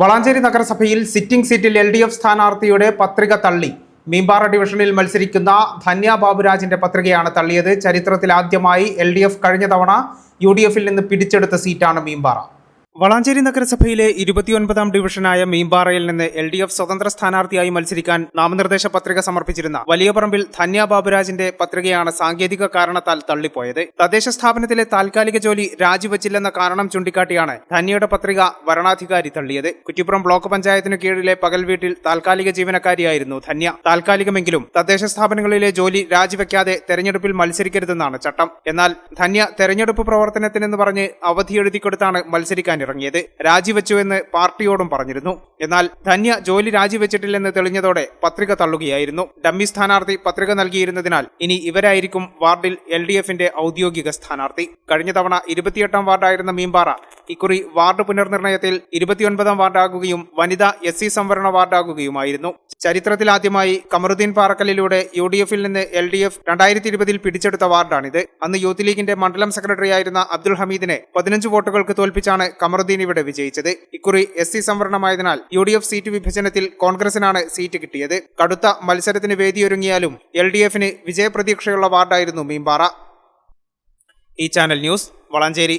വളാഞ്ചേരി നഗരസഭയിൽ സിറ്റിംഗ് സീറ്റിൽ L D F സ്ഥാനാർത്ഥിയുടെ പത്രിക തള്ളി. മീമ്പാറ ഡിവിഷനിൽ മത്സരിക്കുന്ന ധന്യ ബാബുരാജിന്റെ പത്രികയാണ് തള്ളിയത്. ചരിത്രത്തിൽ ആദ്യമായി എൽ കഴിഞ്ഞ തവണ യു നിന്ന് പിടിച്ചെടുത്ത സീറ്റാണ് മീമ്പാറ. വളാഞ്ചേരി നഗരസഭയിലെ ഇരുപത്തിയൊൻപതാം ഡിവിഷനായ മീമ്പാറയിൽ നിന്ന് എൽ ഡി എഫ് സ്വതന്ത്ര സ്ഥാനാർത്ഥിയായി മത്സരിക്കാൻ നാമനിർദ്ദേശ പത്രിക സമർപ്പിച്ചിരുന്ന വലിയപറമ്പിൽ ധന്യ ബാബുരാജിന്റെ പത്രികയാണ് സാങ്കേതിക കാരണത്താൽ തള്ളിപ്പോയത്. തദ്ദേശ സ്ഥാപനത്തിലെ താൽക്കാലിക ജോലി രാജിവച്ചില്ലെന്ന കാരണം ചൂണ്ടിക്കാട്ടിയാണ് ധന്യയുടെ പത്രിക വരണാധികാരി തള്ളിയത്. കുറ്റിപ്പുറം ബ്ലോക്ക് പഞ്ചായത്തിനു കീഴിലെ പകൽ വീട്ടിൽ താൽക്കാലിക ജീവനക്കാരിയായിരുന്നു ധന്യ. താൽക്കാലികമെങ്കിലും തദ്ദേശ സ്ഥാപനങ്ങളിലെ ജോലി രാജിവെക്കാതെ തെരഞ്ഞെടുപ്പിൽ മത്സരിക്കരുതെന്നാണ് ചട്ടം. എന്നാൽ ധന്യ തെരഞ്ഞെടുപ്പ് പ്രവർത്തനത്തിനെന്ന് പറഞ്ഞ് അവധി എഴുതിക്കൊടുത്താണ് മത്സരിക്കാൻ ഇറങ്ങിയത്. രാജിവെച്ചുവെന്ന് പാർട്ടിയോടും പറഞ്ഞിരുന്നു. എന്നാൽ ധന്യ ജോലി രാജിവെച്ചിട്ടില്ലെന്ന് തെളിഞ്ഞതോടെ പത്രിക തള്ളുകയായിരുന്നു. ഡമ്മി സ്ഥാനാർത്ഥി പത്രിക നൽകിയിരുന്നതിനാൽ ഇനി ഇവരായിരിക്കും വാർഡിൽ എൽ ഡി എഫിന്റെ ഔദ്യോഗിക സ്ഥാനാർത്ഥി. കഴിഞ്ഞ തവണ ഇരുപത്തിയെട്ടാം വാർഡായിരുന്ന മീമ്പാറ ഇക്കുറി വാർഡ് പുനർനിർണയത്തിൽ ഇരുപത്തിയൊൻപതാം വാർഡാകുകയും വനിതാ എസ് സി സംവരണ വാർഡാകുകയുമായിരുന്നു. ചരിത്രത്തിലാദ്യമായി കമറുദ്ദീൻ പാറക്കലിലൂടെ യു ഡി എഫിൽ നിന്ന് എൽ ഡി എഫ് രണ്ടായിരത്തി ഇരുപതിൽ പിടിച്ചെടുത്ത വാർഡാണിത്. അന്ന് യൂത്ത് ലീഗിന്റെ മണ്ഡലം സെക്രട്ടറിയായിരുന്ന അബ്ദുൽ ഹമീദിനെ പതിനഞ്ച് വോട്ടുകൾക്ക് തോൽപ്പിച്ചാണ് കമറുദ്ദീൻ ഇവിടെ വിജയിച്ചത്. ഇക്കുറി എസ് സി സംവരണമായതിനാൽ യു ഡി എഫ് സീറ്റ് വിഭജനത്തിൽ കോൺഗ്രസിനാണ് സീറ്റ് കിട്ടിയത്. കടുത്ത മത്സരത്തിന് വേദിയൊരുങ്ങിയാലും എൽ ഡി എഫിന് വിജയപ്രതീക്ഷയുള്ള വാർഡായിരുന്നു മീമ്പാറ ഈ ചാനൽ ന്യൂസ് വളാഞ്ചേരി.